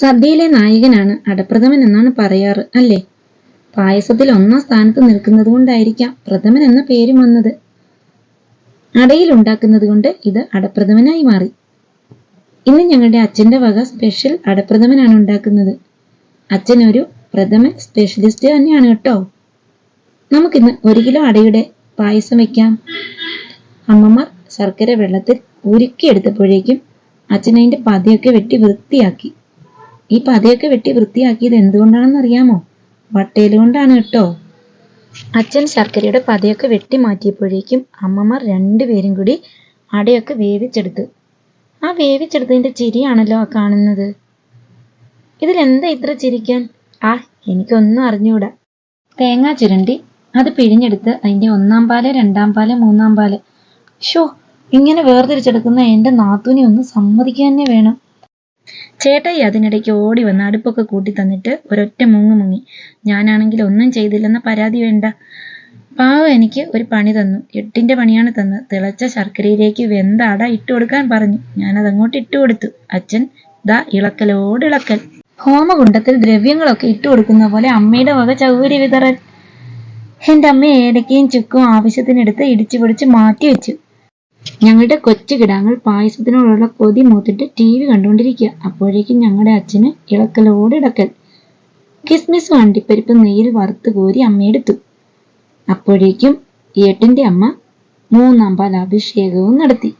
സദ്യയിലെ നായകനാണ് അടപ്രഥമൻ എന്നാണ് പറയാറ് അല്ലേ? പായസത്തിൽ ഒന്നാം സ്ഥാനത്ത് നിൽക്കുന്നത് കൊണ്ടായിരിക്കാം പ്രഥമൻ എന്ന പേര് വന്നത്. അടയിൽ ഉണ്ടാക്കുന്നത് കൊണ്ട് ഇത് അടപ്രഥമനായി മാറി. ഇന്ന് ഞങ്ങളുടെ അച്ഛന്റെ വക സ്പെഷ്യൽ അടപ്രഥമനാണ് ഉണ്ടാക്കുന്നത്. അച്ഛൻ ഒരു പ്രഥമൻ സ്പെഷ്യലിസ്റ്റ് തന്നെയാണ് കേട്ടോ. നമുക്കിന്ന് ഒരു കിലോ അടയുടെ പായസം വെക്കാം. അമ്മമാർ ശർക്കര വെള്ളത്തിൽ ഉരുക്കിയെടുത്തപ്പോഴേക്കും അച്ഛൻ അതിന്റെ പതിയൊക്കെ വെട്ടി വൃത്തിയാക്കി. ഈ പതയൊക്കെ വെട്ടി വൃത്തിയാക്കിയത് എന്തുകൊണ്ടാണെന്ന് അറിയാമോ? വട്ടയില കൊണ്ടാണ് കേട്ടോ. അച്ഛൻ ശർക്കരയുടെ പതയൊക്കെ വെട്ടി മാറ്റിയപ്പോഴേക്കും അമ്മമാർ രണ്ടുപേരും കൂടി അടയൊക്കെ വേവിച്ചെടുത്തു. ആ വേവിച്ചെടുത്തതിന്റെ ചിരിയാണല്ലോ കാണുന്നത്. ഇതിലെന്താ ഇത്ര ചിരിക്കാൻ? ആ എനിക്കൊന്നും അറിഞ്ഞുകൂടാ തേങ്ങ ചുരണ്ടി അത് പിഴിഞ്ഞെടുത്ത് അതിന്റെ ഒന്നാം പാൽ രണ്ടാം പാൽ മൂന്നാം പാൽ. ഷോ ഇങ്ങനെ വേർതിരിച്ചെടുക്കുന്ന എന്റെ നാത്തൂനെ ഒന്ന് സമ്മതിക്കാൻ തന്നെ വേണം. ചേട്ടായി അതിനിടയ്ക്ക് ഓടി വന്ന് അടുപ്പൊക്കെ കൂട്ടി തന്നിട്ട് ഒരൊറ്റ മുങ്ങു മുങ്ങി. ഞാനാണെങ്കിൽ ഒന്നും ചെയ്തില്ലെന്ന പരാതി വേണ്ട. പാവം എനിക്ക് ഒരു പണി തന്നു. എട്ടിന്റെ പണിയാണ് തന്നത് തിളച്ച ശർക്കരയിലേക്ക് വെന്താട ഇട്ടു കൊടുക്കാൻ പറഞ്ഞു. ഞാനത് അങ്ങോട്ട് ഇട്ട് കൊടുത്തു. അച്ഛൻ ദാ ഇളക്കലോട് ഇളക്കൽ. ഹോമകുണ്ടത്തിൽ ദ്രവ്യങ്ങളൊക്കെ ഇട്ടു കൊടുക്കുന്ന പോലെ അമ്മയുടെ വക ചൗകര്യ വിതറൽ. എന്റെ അമ്മ ഏലക്കയും ചുക്കും ആവശ്യത്തിനെടുത്ത് ഇടിച്ചു പൊടിച്ച് മാറ്റി വെച്ചു ഞങ്ങളുടെ കൊച്ചു കിടാങ്ങൾ പായസത്തിനോടുള്ള കൊതി മൂത്തിട്ട് ടി വി കണ്ടുകൊണ്ടിരിക്കുക. അപ്പോഴേക്കും ഞങ്ങളുടെ അച്ഛന് ഇളക്കലോട് ഇളക്കൽ കിസ്മിസ് വണ്ടിപ്പരിപ്പ് നെയ്യിൽ വറുത്ത് കോരി അമ്മയെടുത്തു അപ്പോഴേക്കും ഏട്ടന്റെ അമ്മ മൂന്നാം പാൽ അഭിഷേകവും നടത്തി.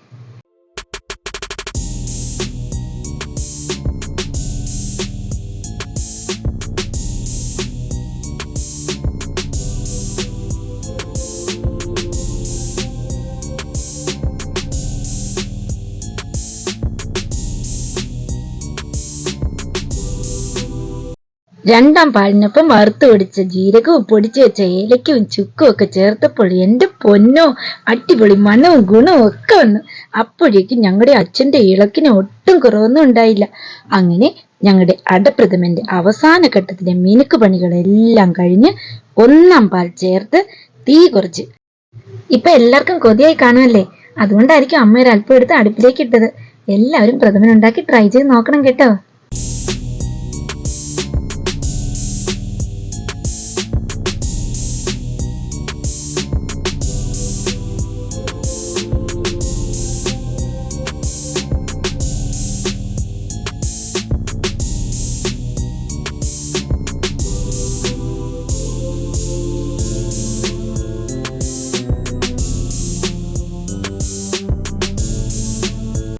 രണ്ടാം പാലിനൊപ്പം വറുത്ത് പൊടിച്ച ജീരകവും പൊടിച്ചു വെച്ച ഏലക്കവും ചുക്കും ഒക്കെ ചേർത്തപ്പോൾ എന്റെ പൊന്നോ അടിപൊളി മണവും ഗുണവും ഒക്കെ വന്നു. അപ്പോഴേക്കും ഞങ്ങളുടെ അച്ഛന്റെ ഇളക്കിന് ഒട്ടും കുറവൊന്നും ഉണ്ടായില്ല. അങ്ങനെ ഞങ്ങളുടെ അടപ്രഥമന്റെ അവസാന ഘട്ടത്തിലെ മിനുക്ക് പണികളെല്ലാം കഴിഞ്ഞ് ഒന്നാം പാൽ ചേർത്ത് തീ കുറച്ച്. ഇപ്പൊ എല്ലാവർക്കും കൊതിയായി കാണുമല്ലേ? അതുകൊണ്ടായിരിക്കും അമ്മയൊരു ഒരു അല്പം എടുത്ത് അടുപ്പിലേക്ക് ഇട്ടത്. എല്ലാവരും പ്രഥമൻ ഉണ്ടാക്കി ട്രൈ ചെയ്ത് നോക്കണം കേട്ടോ.